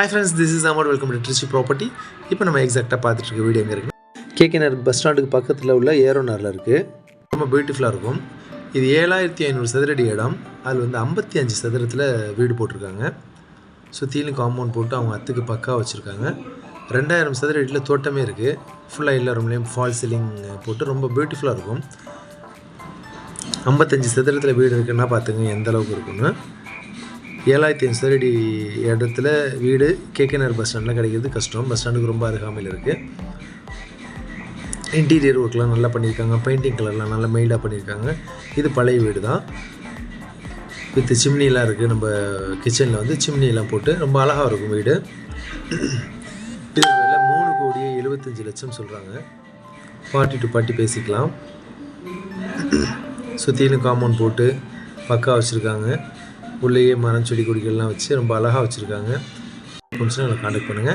Hi friends this is amount welcome to Trichy property இப்போ நம்ம எக்ஸாக்டாக பார்த்துட்டு இருக்க வீடியோ எங்கே இருக்குன்னா கேகேஆர் பஸ் ஸ்டாண்டுக்கு பக்கத்தில் உள்ள ஏரோனாரில் இருக்குது ரொம்ப பியூட்டிஃபுல்லாக இருக்கும். இது ஏழாயிரத்தி ஐநூறு சதுரடி இடம். அதில் வந்து ஐம்பத்தி அஞ்சு சதுரத்தில் வீடு போட்டிருக்காங்க. சுற்றிலும் காம்பவுண்ட் போட்டு அவங்க அத்துக்கு பக்கா வச்சுருக்காங்க. ரெண்டாயிரம் சதுரடியில் தோட்டமே இருக்குது ஃபுல்லாக எல்லா ரூம்லேயும் ஃபால் சீலிங் போட்டு ரொம்ப பியூட்டிஃபுல்லாக இருக்கும். ஐம்பத்தஞ்சு சதுரத்தில் வீடு இருக்குன்னா பார்த்துங்க எந்த அளவுக்கு இருக்குன்னு ஏழாயிரத்தி ஐநூறு சதுரடி இடத்துல வீடு கேகேஆர் பஸ் ஸ்டாண்டில் கிடைக்கிறது கஷ்டம். பஸ் ஸ்டாண்டுக்கு ரொம்ப அருகாமையில் இருக்குது இன்டீரியர் ஒர்க்லாம் நல்லா பண்ணியிருக்காங்க. பெயிண்டிங் கலர்லாம் நல்லா மெயிடாக பண்ணியிருக்காங்க. இது பழைய வீடு தான் வித் சிம்னிலாம் இருக்குது நம்ம கிச்சனில் வந்து சிம்னிலாம் போட்டு ரொம்ப அழகாக இருக்கும் வீடு. இது விலை மூணு கோடி எழுபத்தஞ்சு லட்சம் சொல்கிறாங்க பார்ட்டி டு பார்ட்டி பேசிக்கலாம். சுற்றிலும் காம்பவுண்ட் போட்டு பக்கா வச்சுருக்காங்க. உள்ளேயே மரம் செடி கொடிகள்லாம் வச்சு ரொம்ப அழகாக வச்சுருக்காங்க. கொஞ்சம் காண்டாக்ட் பண்ணுங்கள்